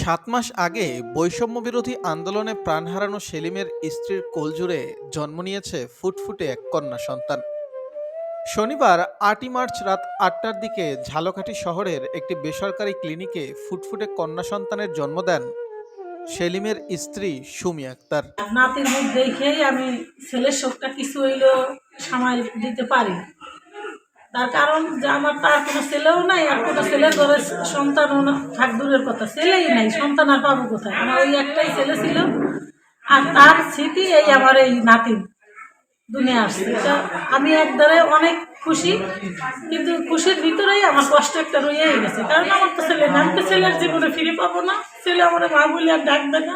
সাত মাস আগে বৈষম্য বিরোধী আন্দোলনে প্রাণ হারানো সেলিমের স্ত্রীর কোলজুড়ে জন্ম নিয়েছে ফুটফুটে এক কন্যা সন্তান। শনিবার আটই মার্চ রাত আটটার দিকে ঝালকাঠি শহরের একটি বেসরকারি ক্লিনিকে ফুটফুটে কন্যা সন্তানের জন্ম দেন সেলিমের স্ত্রী সুমি আক্তার। নাতির মুখ দেখেই আমি ছেলের শোকটা কিছু হইলেও সামাল দিতে পারি তার কারণ যে আমার তার কোনো ছেলেও নাই, আর কোনো ছেলের ঘরে সন্তানও থাক দূরের কথা, ছেলেই নাই, সন্তান আর পাবো কোথায়? আমার ওই একটাই ছেলে ছিল, আর তার স্মৃতি এই আমার এই নাতিন দুনিয়া আসছে। এটা আমি একদারে অনেক খুশি, কিন্তু খুশির ভিতরেই আমার কষ্ট একটা রয়েই গেছে। কারণ আমার তো ছেলে না আমি তো ছেলের জীবনে ফিরে পাবো না। ছেলে আমার মা বলে আর ডাকবে না।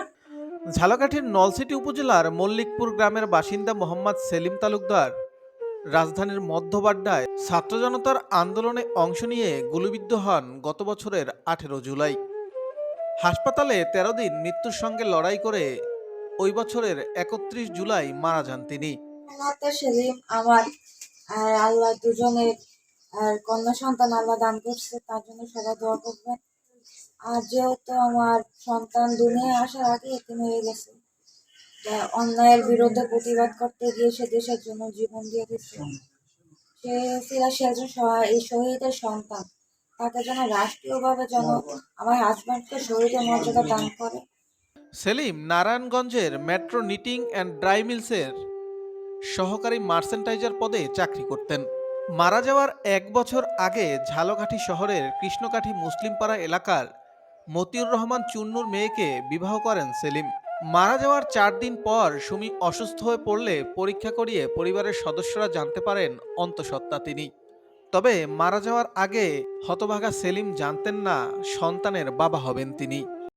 ঝালকাঠির নলসিটি উপজেলার মল্লিকপুর গ্রামের বাসিন্দা মোহাম্মদ সেলিম তালুকদার রাজধানীর মধ্যবাড্ডায় ছাত্র জনতার আন্দোলনে অংশ নিয়ে গুলিবিদ্ধ হন গত বছরের আঠেরো জুলাই। হাসপাতালে তেরো দিন মৃত্যুর সঙ্গে লড়াই করে ওই বছরের একত্রিশ জুলাই মারা যান তিনি। আমার আল্লাহ দুজনের কন্যা সন্তান আল্লাহ দান করছে, তার জন্য সবাই দোয়া করবেন। আর যেহেতু আমার সন্তান দুনিয়ায় আসার আগে এতিম হয়ে গেছে অন্যায়ের বিরুদ্ধে প্রতিবাদ করতে গিয়ে সে দেশের জন্য জীবন দিয়ে দিচ্ছে। সে ছিল সে একজন এই শহীদের সন্তান। তাকে যেন রাষ্ট্রীয়ভাবে যেন আমার হাজব্যান্ডকে শহীদের মর্যাদা দান করে। সেলিম, নারায়ণগঞ্জের মেট্রো নিটিং অ্যান্ড ড্রাই মিলসের সহকারী মার্সেন্টাইজার পদে চাকরি করতেন। মারা যাওয়ার এক বছর আগে ঝালকাঠি শহরের কৃষ্ণকাঠি মুসলিমপাড়া এলাকার মতিউর রহমান চুন্নুর মেয়েকে বিবাহ করেন সেলিম। মারা যাওয়ার চার দিন পর সুমি অসুস্থ হয়ে পড়লে পরীক্ষা করিয়ে পরিবারের সদস্যরা জানতে পারেন অন্তঃসত্ত্বা তিনি। তবে মারা যাওয়ার আগে হতভাগা সেলিম জানতেন না সন্তানের বাবা হবেন তিনি।